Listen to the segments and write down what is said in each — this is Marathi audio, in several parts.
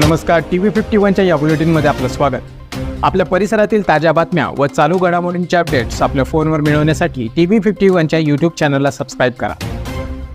नमस्कार टी व्ही फिफ्टी वनच्या या बुलेटिनमध्ये आपलं स्वागत. आपल्या परिसरातील ताज्या बातम्या व चालू घडामोडींचे अपडेट्स आपल्या फोनवर मिळवण्यासाठी टी व्ही फिफ्टी वनच्या यूट्यूब चॅनलला सबस्क्राईब करा.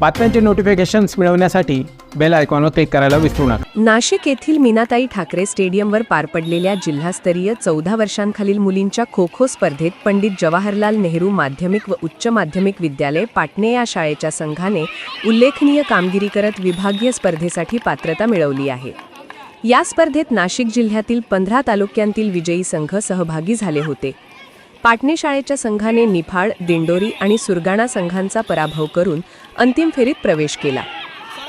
बातम्यांचे नोटिफिकेशन्स मिळवण्यासाठी बेल आयकॉनवर क्लिक करायला विसरू नका. नाशिक येथील मीनाताई ठाकरे स्टेडियमवर पार पडलेल्या जिल्हास्तरीय चौदा वर्षांखालील मुलींच्या खो खो स्पर्धेत पंडित जवाहरलाल नेहरू माध्यमिक व उच्च माध्यमिक विद्यालय पाटणे या शाळेच्या संघाने उल्लेखनीय कामगिरी करत विभागीय स्पर्धेसाठी पात्रता मिळवली आहे. या स्पर्धेत नाशिक जिल्ह्यातील पंधरा तालुक्यांतील विजयी संघ सहभागी झाले होते. पाटणे शाळेच्या संघाने निफाड दिंडोरी आणि सुरगाणा संघांचा पराभव करून अंतिम फेरीत प्रवेश केला.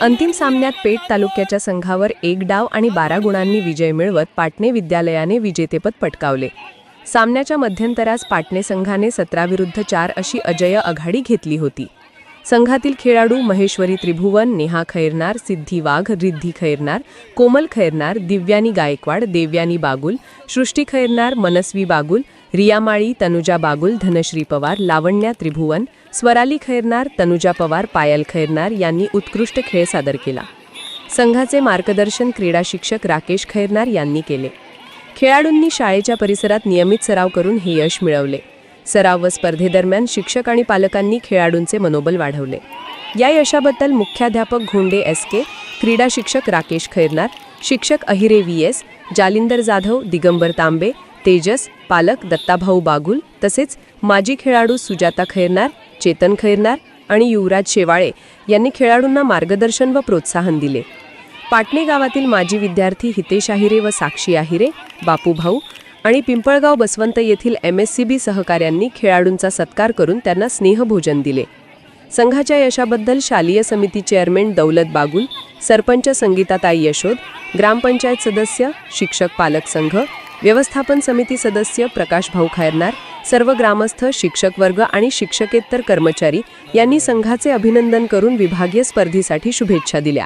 अंतिम सामन्यात पेठ तालुक्याच्या संघावर एक डाव आणि बारा गुणांनी विजय मिळवत पाटणे विद्यालयाने विजेतेपद पटकावले. सामन्याच्या मध्यंतरास पाटणे संघाने सतरा विरुद्ध चार अशी अजय आघाडी घेतली होती. संघातील खेळाडू महेश्वरी त्रिभुवन नेहा खैरनार सिद्धी वाघ रिद्धी खैरनार कोमल खैरनार दिव्यानी गायकवाड देव्यानी बागुल सृष्टी खैरनार मनस्वी बागुल रिया माळी तनुजा बागुल धनश्री पवार लावण्या त्रिभुवन स्वराली खैरनार तनुजा पवार पायल खैरनार यांनी उत्कृष्ट खेळ सादर केला. संघाचे मार्गदर्शन क्रीडा शिक्षक राकेश खैरनार यांनी केले. खेळाडूंनी शाळेच्या परिसरात नियमित सराव करून हे यश मिळवले. सराव व स्पर्धेदरम्यान शिक्षक आणि पालकांनी खेळाडूंचे मनोबल वाढवले. या यशाबद्दल मुख्याध्यापक घोंडे एस के क्रीडा शिक्षक राकेश खैरनार शिक्षक अहिरे व्ही एस जालिंदर जाधव दिगंबर तांबे तेजस पालक दत्ताभाऊ बागुल तसेच माजी खेळाडू सुजाता खैरनार चेतन खैरनार आणि युवराज शेवाळे यांनी खेळाडूंना मार्गदर्शन व प्रोत्साहन दिले. पाटणे गावातील माजी विद्यार्थी हितेश आहिरे व साक्षी आहिरे बापू भाऊ आणि पिंपळगाव बसवंत येथील एम एस सी बी सहकाऱ्यांनी खेळाडूंचा सत्कार करून त्यांना स्नेहभोजन दिले. संघाच्या यशाबद्दल शालेय समिती चेअरमन दौलत बागुल सरपंच संगीताताई यशोद ग्रामपंचायत सदस्य शिक्षक पालक संघ व्यवस्थापन समिती सदस्य प्रकाश भाऊ खैरनार सर्व ग्रामस्थ शिक्षक वर्ग आणि शिक्षकेतर कर्मचारी यांनी संघाचे अभिनंदन करून विभागीय स्पर्धेसाठी शुभेच्छा दिल्या.